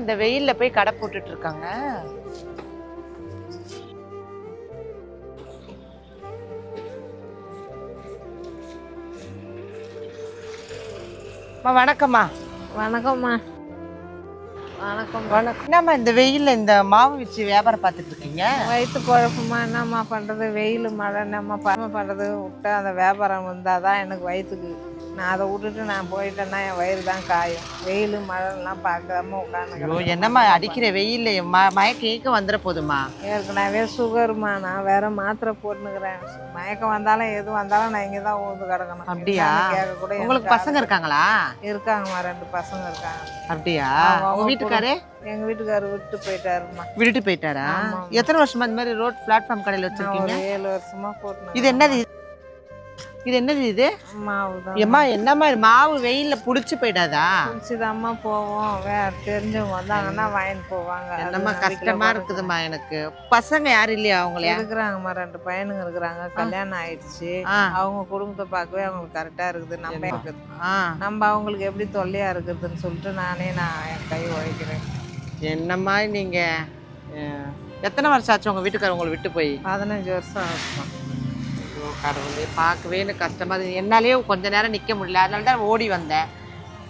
இந்த வெயில்ல போய் கடை போட்டுட்டு இருக்காங்க அம்மா, வணக்கம்மா. வணக்கம்மா. வணக்கம். வணக்கம். என்னம்மா இந்த வெயில்ல இந்த மாவு வச்சு வியாபாரம் பார்த்துட்டு இருக்கீங்க வயிற்று குழப்பமா என்னம்மா பண்ணுறது வெயில் மழை என்னம்மா பண்ண பண்ணுறது விட்டா அந்த வியாபாரம் வந்தால் தான் எனக்கு வயிற்றுக்கு நான் அதை விட்டுட்டு நான் போயிட்டேன்னா என் வயிறு தான் காயும். வெயில் மழைலாம் பார்க்காம உட்காந்துக்கிறேன் என்னம்மா அடிக்கிற வெயில்ல ம மயக்க ஏக்க வந்துட போதுமா ஏற்கனவே சுகருமா நான் வேற மாத்திரை போட்டுனுக்கிறேன் மயக்கம் வந்தாலும் எது வந்தாலும் நான் இங்கே தான் ஊந்து கிடக்கணும். அப்படியா? என்னன்னு கேட்க கூட உங்களுக்கு பசங்க இருக்காங்களா? இருக்காங்கம்மா ரெண்டு பசங்க இருக்காங்க. அப்படியா? உங்க வீட்டுக்காரு? எங்கள் வீட்டுக்காரர் விட்டு போயிட்டாருமா விட்டுட்டு போயிட்டாரா. எத்தனை வருஷமா இந்த மாதிரி ரோட் பிளாட்ஃபார்ம் கடையில வச்சிருக்கீங்க? ஏழு வருஷமா போட்டுனேன் இது என்னது? இது? என்னது இது? மாவு தான் ஏம்மா என்னம்மா இது மாவு வெயில்ல புடிச்சு போயிடாதா? குடிச்சுதாம்மா போவோம். வேற தெரிஞ்சவங்க வந்தாங்கன்னா வாங்கிட்டு போவாங்க. என்னம்மா கஷ்டமா போறது. இருக்குதும்மா எனக்கு. பசங்க யாரும் இல்லையா அவங்களையா இருக்கிறாங்கம்மா ரெண்டு பையனுங்க இருக்கிறாங்க. கல்யாணம் ஆயிடுச்சு. அவங்க குடும்பத்தை பார்க்கவே அவங்களுக்கு கரெக்டா இருக்குது. நம்ம இருக்குது நம்ம அவங்களுக்கு எப்படி தொல்லையா இருக்குதுன்னு சொல்லிட்டு நானே நான் என் கை உழைக்கிறேன் என்னம்மா நீங்க? அஹ், எத்தனை வருஷம் ஆச்சு உங்க வீட்டுக்காரர் உங்களை விட்டு போய்? பதினஞ்சு வருஷம் ஆகும் ஐயோ, கடவுளே பார்க்கவே எனக்கு கஷ்டமா இருக்கு என்னாலேயே கொஞ்ச நேரம் நிக்க முடியல. அதனால தான் ஓடி வந்தேன்.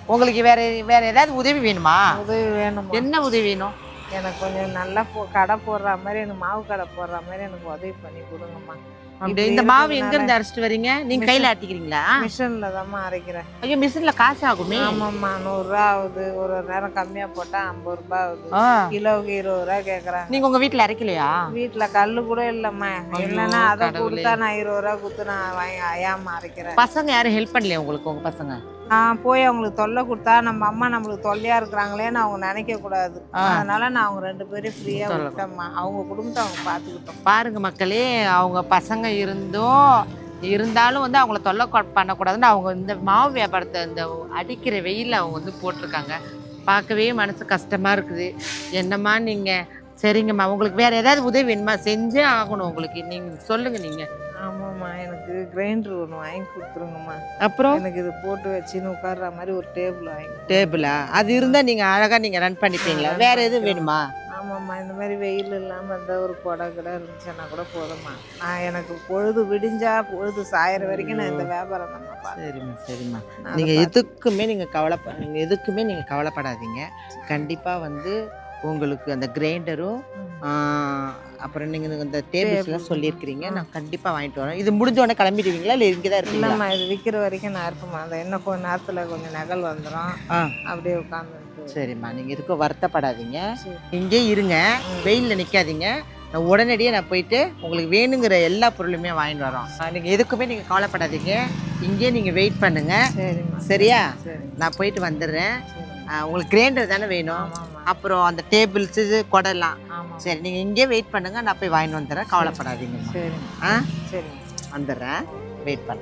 உங்களுக்கு வேற வேற ஏதாவது உதவி வேணுமா? உதவி வேணுமா? என்ன உதவி வேணும்? எனக்கு கொஞ்சம் நல்லா போ கடை போடுற மாதிரி எனக்கு மாவு கடை போடுற மாதிரி எனக்கு உதவி பண்ணி கொடுங்கம்மா. அப்படி இந்த மாவு எங்க இருந்து அரைச்சிட்டு வரீங்க? நீங்க கையில ஆட்டிக்கிறீங்களா? மிஷின்ல தான்மா அரைக்கிறேன். ஐயோ மிஷின்ல காசு ஆகுமே? ஆமாம்மா நூறுரூவா ஆகுது. ஒரு ஒரு நேரம் கம்மியா போட்டா ஐம்பது ரூபாய் ஆகுது. கிலோவுக்கு இருபது ரூபா கேக்குறாங்க. நீங்க உங்க வீட்ல அரைக்கலையா? வீட்டுல கல்லு கூட இல்லம்மா. இல்லைன்னா அதை. கொடுத்தா நான் இருபது ரூபா கொடுத்து நான் வாங்கி அயாம அரைக்கிறேன். பசங்க யாரும் ஹெல்ப் பண்ணலையா உங்களுக்கு உங்க பசங்க? போய் அவங்களுக்கு தொல்லை கொடுத்தா நம்ம அம்மா நம்மளுக்கு தொல்லையா இருக்கிறாங்களேன்னு அவங்க நினைக்க கூடாது. அதனால நான் அவங்க ரெண்டு பேரும் ஃப்ரீயா. விட்டேம்மா அவங்க குடும்பத்தை அவங்க பாத்துக்கிட்டோம் பாருங்க மக்களே அவங்க பசங்க இருந்தும் இருந்தாலும் வந்து அவங்கள தொல்லை பண்ணக்கூடாதுன்னு அவங்க இந்த மாவு வியாபாரத்தை இந்த அடிக்கிற வெயில்ல அவங்க வந்து போட்டிருக்காங்க பார்க்கவே மனசு கஷ்டமா இருக்குது என்னம்மா நீங்க சரிங்கம்மா உங்களுக்கு வேற ஏதாவது உதவி வேணுமா? செஞ்சே ஆகணும் உங்களுக்கு. நீங்க சொல்லுங்க நீங்க. ஆமாம்மா. எனக்கு கிரைண்டர் ஒன்று வாங்கி கொடுத்துருங்கம்மா அப்புறம்? எனக்கு இது போட்டு வச்சுன்னு உட்கார்ற மாதிரி ஒரு டேபிள் வாங்கி டேபிளா அது இருந்தா நீங்க அழகா நீங்க ரன் பண்ணிப்பீங்களா? வேற எதுவும். வேணுமா? ஆமாம்மா. இந்த மாதிரி வெயில் இல்லாமல் இருந்தால் ஒரு கொடை கடை இருந்துச்சுன்னா கூட போதும்மா. நான் எனக்கு பொழுது விடிஞ்சா பொழுது சாயிற வரைக்கும் நான் இந்த வியாபாரம் தான் சரிம்மா சரிம்மா. நான் நீங்க அதை பார்த்து- எதுக்குமே நீங்க கவலைப்ப நீங்க எதுக்குமே நீங்க கவலைப்படாதீங்க. கண்டிப்பா வந்து உங்களுக்கு அந்த கிரைண்டரும் அப்புறம் நீங்க இந்த டேபிள்ஸ் எல்லாம் Table. சொல்லியிருக்கிறீங்க. நான் கண்டிப்பா வாங்கிட்டு வரேன். இது முடிஞ்ச உடனே கிளம்பிடுவீங்களா? இல்ல இங்கே தான் இருப்பீங்களா? இல்லைம்மா இது விற்கிற வரைக்கும் நான் இருப்பேம்மா. அந்த இன்னும் கொஞ்ச நேரத்தில் கொஞ்சம் நகல் வந்துடும் ஆ. அப்படியே உட்காந்துருக்கு சரிம்மா. நீங்க எதுக்கும் வருத்தப்படாதீங்க. சரி. இங்கே இருங்க. வெயில்ல நிக்காதீங்க. நான் உடனடியே நான் போயிட்டு உங்களுக்கு வேணுங்கிற எல்லா பொருளுமே வாங்கிட்டு வரோம். ஆ, நீங்க எதுக்குமே நீங்க கவலைப்படாதீங்க. இங்கே நீங்க வெயிட் பண்ணுங்க. சரிம்மா. சரியா? சரி. நான் போயிட்டு வந்துடுறேன். உங்களுக்கு கிரைண்டர் தானே வேணும்? அப்புறம் அந்த டேபிள்ஸ் குடலாம். சரி நீங்க இங்கே வெயிட் பண்ணுங்க. நான் போய் வாங்கிட்டு வந்துடுறேன். கவலைப்படாதீங்கம்மா சரிம்மா ஆ? சரிம்மா வந்துடுறேன். வெயிட் பண்ண.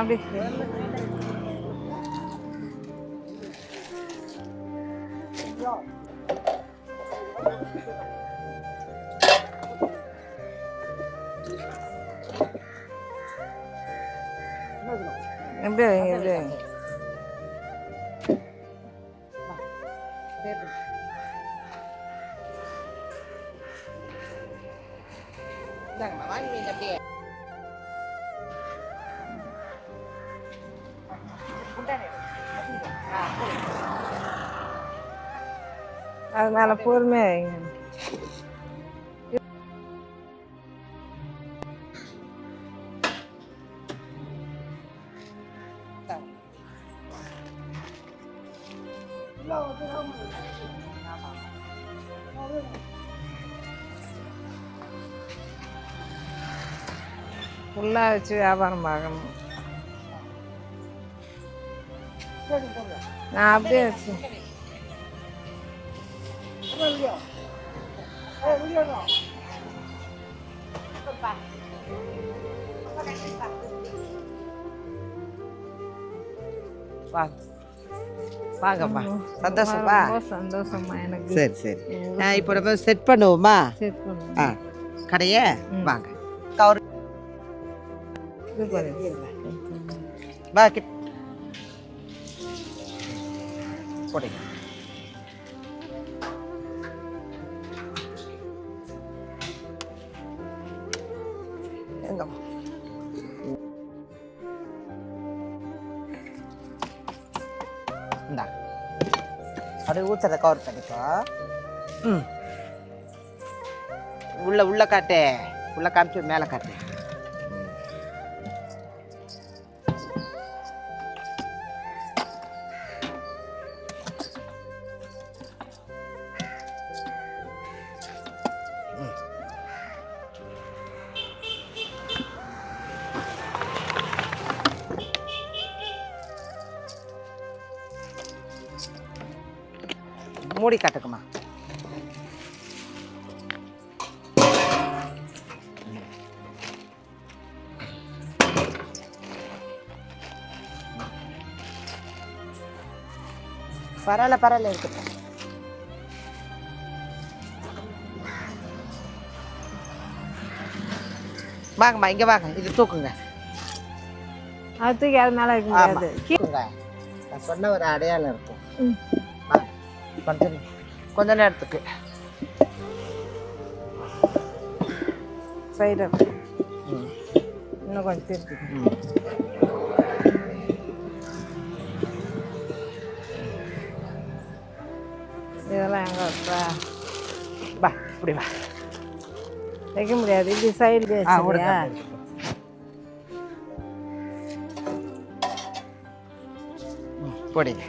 அப்படி எப்படி வைங்க எப்படி வைங்க அது மேலே பொறுமையாக வைங்க ஃபுல்லாக வச்சு வியாபாரம் பார்க்கணும் நான் அப்படியே வச்சு வாங்க. வாங்கம்மா. சந்தோஷமா எனக்கு. சரி சரி. இப்போ நம்ம செட் பண்ணுவோமா? செட் பண்ணுங்க ஆ கடையை. வாங்க. கவர். வா கிட் போடுங்க. எங்கம்மா இந்தா. அப்படியே ஊற்றுறத கவர் பண்ணிக்கோ. ம். உள்ள உள்ள காட்டு. உள்ள காமிச்சு மேலே காட்டு. மூடி காட்டுக்குமா. பரவாயில்ல பரவாயில்ல இருக்கட்டும் வாங்கம்மா இங்க வாங்க இது தூக்குங்க. அது தூக்கி அது மேலே தூக்குங்க. நான் சொன்ன ஒரு அடையாளம் இருக்கும். கொஞ்ச கொஞ்ச நேரத்துக்கு. சைடில் ம். இன்னும் கொஞ்சம் திருப்பி. இதெல்லாம் எங்கே வைப்பா வா இப்படி வா. வைக்க முடியாது. இப்படி சைடு போடுங்க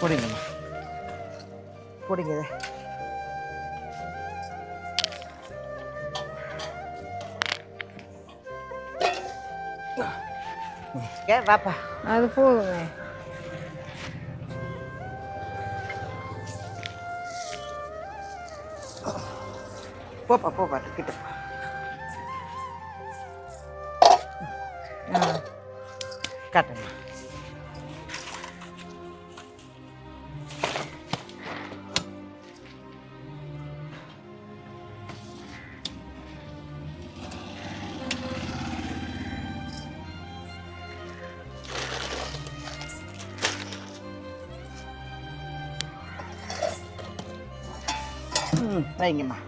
போடுங்கம்மா போடுங்க இதை. ஏ வாப்பா. அது போதுங்க போப்பா போப்பா கிட்ட காட்டுங்க. வைங்கம்மா.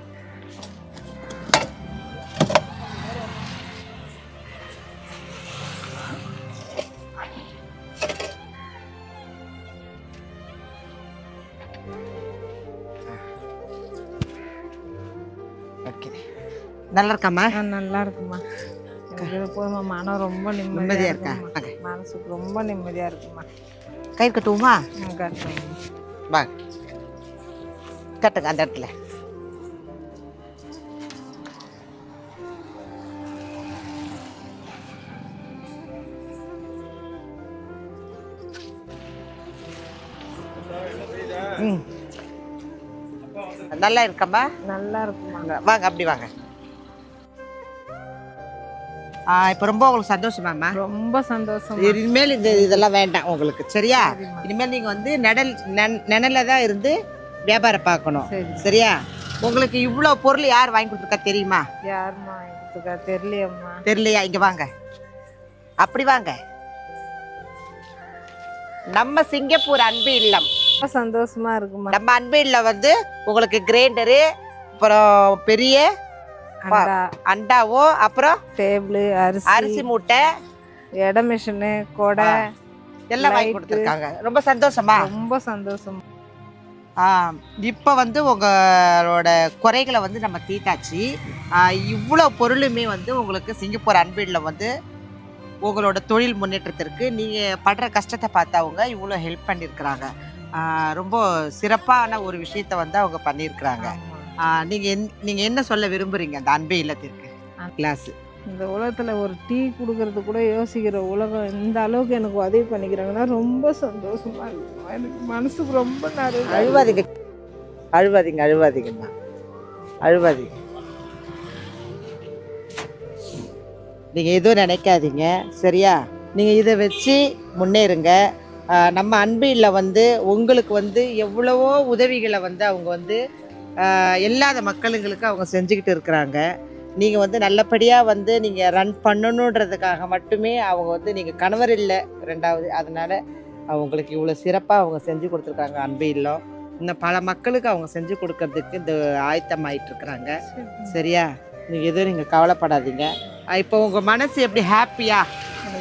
நல்லா இருக்காம்மா நல்லா இருக்குமா போதுமா மனம் ரொம்ப நிம்மதியா நிம்மதியாக இருக்கா? மனசுக்கு ரொம்ப நிம்மதியாக இருக்குமா கயிறு கட்டுவோமா? ம் கட்டுறேன் வா. கட்டுங்க அந்த இடத்துல. நல்லா இருக்கம்மா? நல்லா இருக்குமா வாங்க அப்படி வாங்க. இப்போ ரொம்ப உங்களுக்கு சந்தோஷமாம்மா? ரொம்ப சந்தோஷம் இனிமேல் இந்த இதெல்லாம் வேண்டாம் உங்களுக்கு சரியா. இனிமேல் நீங்கள் வந்து நிழல் நிழலில் தான் இருந்து வியாபாரம் பார்க்கணும் சரி சரியா? உங்களுக்கு இவ்வளோ பொருள் யார் வாங்கி கொடுத்துருக்கா தெரியுமா? யாரும்மா கொடுத்துக்கா தெரியலையம்மா. தெரியலையா? இங்கே வாங்க. அப்படி வாங்க. நம்ம சிங்கப்பூர் அன்பு இல்லம். சந்தோஷமா இருக்குமா? நம்ம அன்பு இல்லம் வந்து உங்களுக்கு கிரைண்டரு அப்புறம் பெரிய அண்டா. அண்டாவோ அப்புறம் டேபிள் அரிசி. அரிசி மூட்டை. எடை மிஷினு கொடை எல்லாம் வாங்கி. கொடுத்துருக்காங்க. ரொம்ப சந்தோஷமா? ரொம்ப சந்தோஷம். இப்போ வந்து உங்களோட குறைகளை வந்து நம்ம தீட்டாச்சு இவ்வளோ பொருளுமே வந்து உங்களுக்கு சிங்கப்பூர் அன்பீடில் வந்து உங்களோட தொழில் முன்னேற்றத்திற்கு நீங்கள் படுற கஷ்டத்தை பார்த்து அவங்க இவ்வளோ ஹெல்ப் பண்ணியிருக்கிறாங்க. ரொம்ப சிறப்பான ஒரு விஷயத்த வந்து அவங்க பண்ணியிருக்கிறாங்க. நீங்கள் நீங்கள் என்ன சொல்ல விரும்புகிறீங்க அந்த அன்பே இல்லத்திற்கு? கிளாஸ். இந்த உலகத்தில் ஒரு டீ கொடுக்கறது கூட யோசிக்கிற உலகம் இந்த அளவுக்கு எனக்கு உதவி பண்ணிக்கிறாங்கன்னா ரொம்ப சந்தோஷமா இருக்குமா. எனக்கு மனசுக்கு ரொம்ப நிறைய அழுவாதீங்க. அழுவாதீங்க அழுவாதீங்கம்மா அழுவாதீங்க. நீங்கள் எதுவும் நினைக்காதீங்க சரியா? நீங்கள் இதை வச்சு முன்னேறுங்க. நம்ம அன்பில் வந்து உங்களுக்கு வந்து எவ்வளவோ உதவிகளை வந்து அவங்க வந்து இல்லாத மக்களுங்களுக்கு அவங்க செஞ்சுக்கிட்டு இருக்கிறாங்க. நீங்கள் வந்து நல்லபடியாக வந்து நீங்கள் ரன் பண்ணணுன்றதுக்காக மட்டுமே அவங்க வந்து நீங்கள் கணவர் இல்லை ரெண்டாவது. அதனால் அவங்களுக்கு இவ்வளோ சிறப்பாக அவங்க செஞ்சு கொடுத்துருக்காங்க அன்பு இல்லம். இன்னும் பல மக்களுக்கு அவங்க செஞ்சு கொடுக்கறதுக்கு இந்த ஆயத்தமாயிட்டு இருக்கிறாங்க. சரியா? நீங்கள் எதுவும் நீங்கள் கவலைப்படாதீங்க. இப்போ உங்கள் மனசு எப்படி? ஹாப்பியா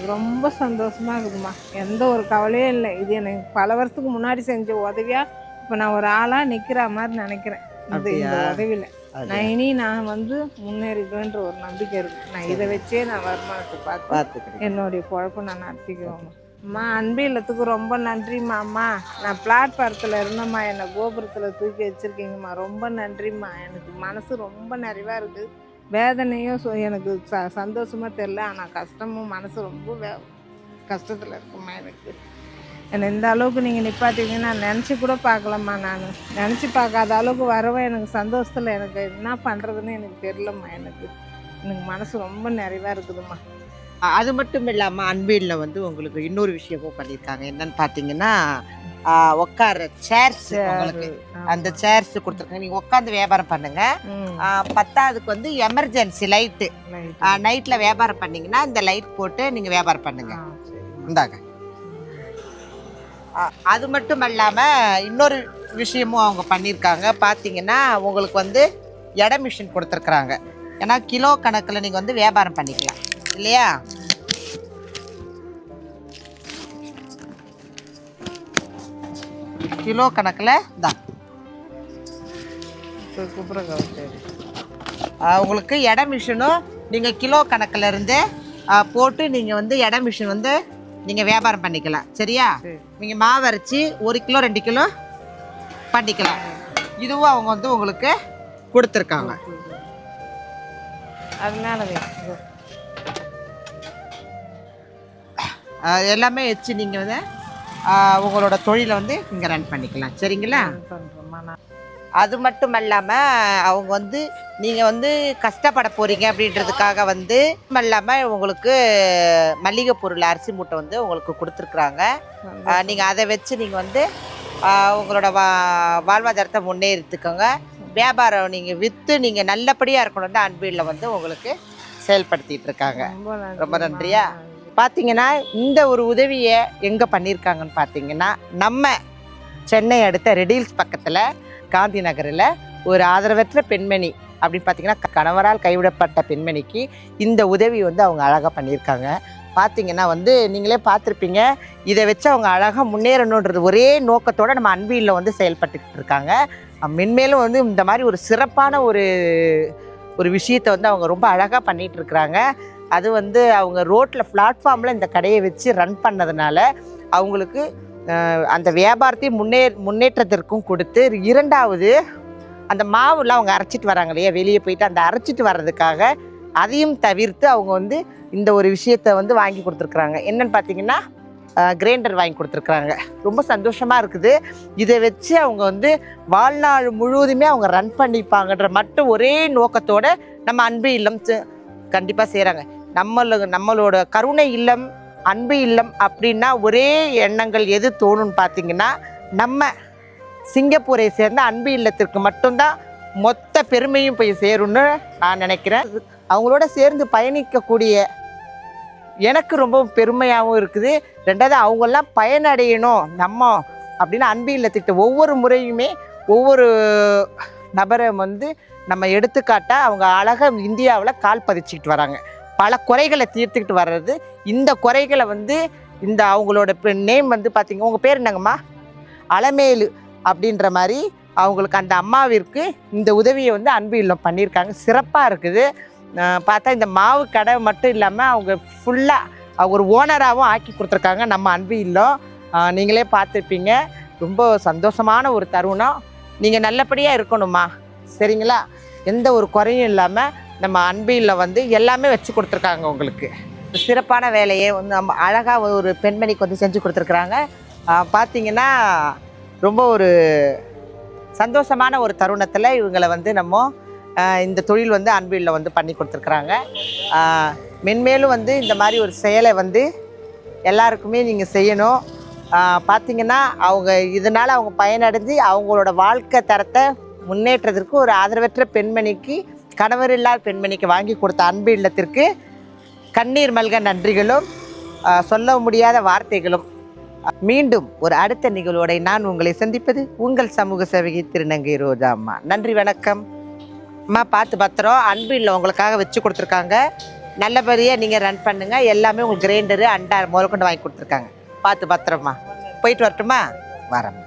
எனக்கு ரொம்ப சந்தோஷமா இருக்குதுமா எந்த ஒரு கவலையும் இல்லை. இது எனக்கு பல வருஷத்துக்கு முன்னாடி செஞ்ச உதவியா இப்போ நான் ஒரு ஆளா நிக்கிற மாதிரி நினைக்கிறேன். இந்த இந்த? உதவியில. நான் இனி நான் வந்து முன்னேறிடுவேன்ற ஒரு நம்பிக்கை இருக்கு. நான் இதை வச்சே நான் வருமானத்தை பார்த்து பார்த்துக்கிறேன். என்னுடைய பொழப்பை நான் நடத்திக்குவேன் அம்மா அன்பு இல்லத்துக்கு ரொம்ப நன்றிம்மா அம்மா. நான் பிளாட்பாரத்தில் இருந்தேம்மா. என்னை கோபுரத்தில் தூக்கி வச்சுருக்கீங்கம்மா. ரொம்ப நன்றிம்மா. எனக்கு மனசு ரொம்ப நிறைவாக இருக்குது வேதனையும் சொ- எனக்கு ச சந்தோஷமாக தெரில ஆனால் கஷ்டமும் மனசு ரொம்ப வே கஷ்டத்தில் இருக்குமா எனக்கு. என்னை இந்த அளவுக்கு நீங்கள் நிப்பாட்டிங்கன்னா நான் நினச்சி கூட பார்க்கலம்மா நான். நினச்சி பார்க்காத அளவுக்கு வரவே எனக்கு சந்தோஷத்தில் எனக்கு என்ன பண்ணுறதுன்னு எனக்கு தெரிலம்மா எனக்கு. எனக்கு மனசு ரொம்ப நிறைவாக இருக்குதும்மா. அது மட்டும் இல்லாமல் அன்பில் வந்து உங்களுக்கு இன்னொரு விஷயமும் பண்ணியிருக்காங்க என்னன்னு பார்த்தீங்கன்னா உட்கார சேர்ஸ் உங்களுக்கு. அந்த சேர்ஸ் கொடுத்துருக்காங்க நீங்கள் உட்காந்து வியாபாரம் பண்ணுங்க. பத்தாவதுக்கு வந்து எமர்ஜென்சி லைட்டு. நைட்டில் வியாபாரம் பண்ணீங்கன்னா இந்த லைட் போட்டு நீங்கள் வியாபாரம் பண்ணுங்க. இந்தாங்க. அது மட்டும் இல்லாமல் இன்னொரு விஷயமும் அவங்க பண்ணியிருக்காங்க பார்த்தீங்கன்னா உங்களுக்கு வந்து எடை மிஷின் கொடுத்துருக்குறாங்க. ஏன்னா கிலோ கணக்கில் நீங்கள் வந்து வியாபாரம் பண்ணிக்கலாம். இல்லையா? கிலோ கணக்கில் தான். உங்களுக்கு எடை மிஷினும் நீங்கள் கிலோ கணக்கில் இருந்து போட்டு நீங்கள் வந்து எடை மிஷின் வந்து நீங்கள் வியாபாரம் பண்ணிக்கலாம். சரியா? சரி. நீங்கள் மாவு அரைச்சி ஒரு கிலோ ரெண்டு கிலோ பண்ணிக்கலாம். இதுவும் அவங்க வந்து உங்களுக்கு கொடுத்துருக்காங்க. அது மேலே எல்லாமே வச்சு நீங்கள் வந்து உங்களோட தொழிலை வந்து இங்கே ரன் பண்ணிக்கலாம். சரிங்களா. அது மட்டும் இல்லாமல் அவங்க வந்து நீங்கள் வந்து கஷ்டப்பட போகிறீங்க அப்படின்றதுக்காக வந்து இல்லாமல் உங்களுக்கு மல்லிகை பொருள் அரிசி மூட்டை வந்து உங்களுக்கு கொடுத்துருக்குறாங்க. நீங்கள் அதை வச்சு நீங்கள் வந்து உங்களோட வா வாழ்வாதாரத்தை முன்னேறித்துக்கோங்க. வியாபாரம் நீங்கள் விற்று நீங்கள் நல்லபடியாக இருக்கணும் தான் அன்பில் வந்து உங்களுக்கு செயல்படுத்திட்டு இருக்காங்க. ரொம்ப நன்றியா? பார்த்தீங்கன்னா இந்த ஒரு உதவியை எங்கே பண்ணியிருக்காங்கன்னு பார்த்தீங்கன்னா நம்ம சென்னை அடுத்த ரெடில்ஸ் பக்கத்தில் காந்தி நகரில் ஒரு ஆதரவற்ற பெண்மணி அப்படின்னு பார்த்தீங்கன்னா கணவரால் கைவிடப்பட்ட பெண்மணிக்கு இந்த உதவி வந்து அவங்க அழகாக பண்ணியிருக்காங்க பார்த்தீங்கன்னா வந்து நீங்களே பார்த்துருப்பீங்க இதை வச்சு அவங்க அழகாக முன்னேறணுன்றது ஒரே நோக்கத்தோடு நம்ம அன்பியில் வந்து செயல்பட்டுக்கிட்டு இருக்காங்க. மென்மேலும் வந்து இந்த மாதிரி ஒரு சிறப்பான ஒரு ஒரு விஷயத்தை வந்து அவங்க ரொம்ப அழகாக பண்ணிகிட்டு இருக்கிறாங்க. அது வந்து அவங்க ரோட்டில் பிளாட்ஃபார்மில் இந்த கடையை வச்சு ரன் பண்ணதுனால அவங்களுக்கு அந்த வியாபாரத்தையும் முன்னே முன்னேற்றத்திற்கும் கொடுத்து இரண்டாவது அந்த மாவுலாம் அவங்க அரைச்சிட்டு வராங்க இல்லையா? வெளியே போயிட்டு அந்த அரைச்சிட்டு வர்றதுக்காக அதையும் தவிர்த்து அவங்க வந்து இந்த ஒரு விஷயத்தை வந்து வாங்கி கொடுத்துருக்குறாங்க. என்னென்னு பார்த்தீங்கன்னா கிரைண்டர் வாங்கி கொடுத்துருக்குறாங்க. ரொம்ப சந்தோஷமாக இருக்குது. இதை வச்சு அவங்க வந்து வாழ்நாள் முழுவதுமே அவங்க ரன் பண்ணிப்பாங்கன்ற மட்டும் ஒரே நோக்கத்தோடு நம்ம அன்பு இல்லம் கண்டிப்பாக செய்கிறாங்க நம்மள நம்மளோட கருணை இல்லம் அன்பு இல்லம் அப்படின்னா ஒரே எண்ணங்கள் எது தோணும்னு பார்த்தீங்கன்னா நம்ம சிங்கப்பூரை சேர்ந்த அன்பு இல்லத்திற்கு மட்டும்தான் மொத்த பெருமையும் போய் சேரும்னு நான் நினைக்கிறேன். அவங்களோட சேர்ந்து பயணிக்கக்கூடிய எனக்கு ரொம்ப பெருமையாகவும் இருக்குது. ரெண்டாவது அவங்கெல்லாம் பயனடையணும். நம்ம அப்படின்னு அன்பு இல்லத்திட்ட ஒவ்வொரு முறையுமே ஒவ்வொரு நபரை வந்து நம்ம எடுத்துக்காட்டால் அவங்க அழகாக இந்தியாவில் கால் பதிச்சுக்கிட்டு வராங்க. பல குறைகளை தீர்த்துக்கிட்டு வர்றது. இந்த குறைகளை வந்து இந்த அவங்களோட நேம் வந்து பார்த்திங்க உங்கள் பேர் என்னங்கம்மா? அலமேலு அப்படின்ற மாதிரி அவங்களுக்கு அந்த அம்மாவிற்கு இந்த உதவியை வந்து அன்பு இல்லம் பண்ணியிருக்காங்க. சிறப்பாக இருக்குது. பார்த்தா இந்த மாவு கடை மட்டும் இல்லாமல் அவங்க ஃபுல்லாக அவங்க ஒரு ஓனராகவும் ஆக்கி கொடுத்துருக்காங்க. நம்ம அன்பு இல்லம். நீங்களே பார்த்துருப்பீங்க. ரொம்ப சந்தோஷமான ஒரு தருணம். நீங்கள் நல்லபடியாக இருக்கணுமா சரிங்களா? எந்த ஒரு குறையும் இல்லாமல் நம்ம அன்பியில் வந்து எல்லாமே வச்சு கொடுத்துருக்காங்க உங்களுக்கு. சிறப்பான வேலையை வந்து நம்ம அழகாக ஒரு பெண்மணிக்கு வந்து செஞ்சு கொடுத்துருக்குறாங்க. பார்த்தீங்கன்னா ரொம்ப ஒரு சந்தோஷமான ஒரு தருணத்தில் இவங்களை வந்து நம்ம இந்த தொழில் வந்து அன்பில் வந்து பண்ணி கொடுத்துருக்குறாங்க. மென்மேலும் வந்து இந்த மாதிரி ஒரு செயலை வந்து எல்லாருக்குமே நீங்கள் செய்யணும். பார்த்திங்கன்னா அவங்க இதனால் அவங்க பயனடைஞ்சு அவங்களோட வாழ்க்கை தரத்தை முன்னேற்றத்திற்கு ஒரு ஆதரவற்ற பெண்மணிக்கு கணவர் இல்லாத பெண்மணிக்கு வாங்கி கொடுத்த அன்பு இல்லத்திற்கு கண்ணீர் மல்க நன்றிகளும் சொல்ல முடியாத வார்த்தைகளும். மீண்டும் ஒரு அடுத்த நிகழ்வோட நான் உங்களை சந்திப்பது உங்கள் சமூக சேவகி திருநங்கை ரோஜா அம்மா. நன்றி வணக்கம். அம்மா பார்த்து பத்திரம். அன்பு இல்லை உங்களுக்காக வச்சு கொடுத்துருக்காங்க. நல்லபடியாக நீங்கள் ரன் பண்ணுங்கள் எல்லாமே உங்களுக்கு கிரைண்டரு அண்டா முதல் கொண்டு வாங்கி கொடுத்துருக்காங்க. பார்த்து பத்திரமா போயிட்டு வரட்டுமா? வரேன்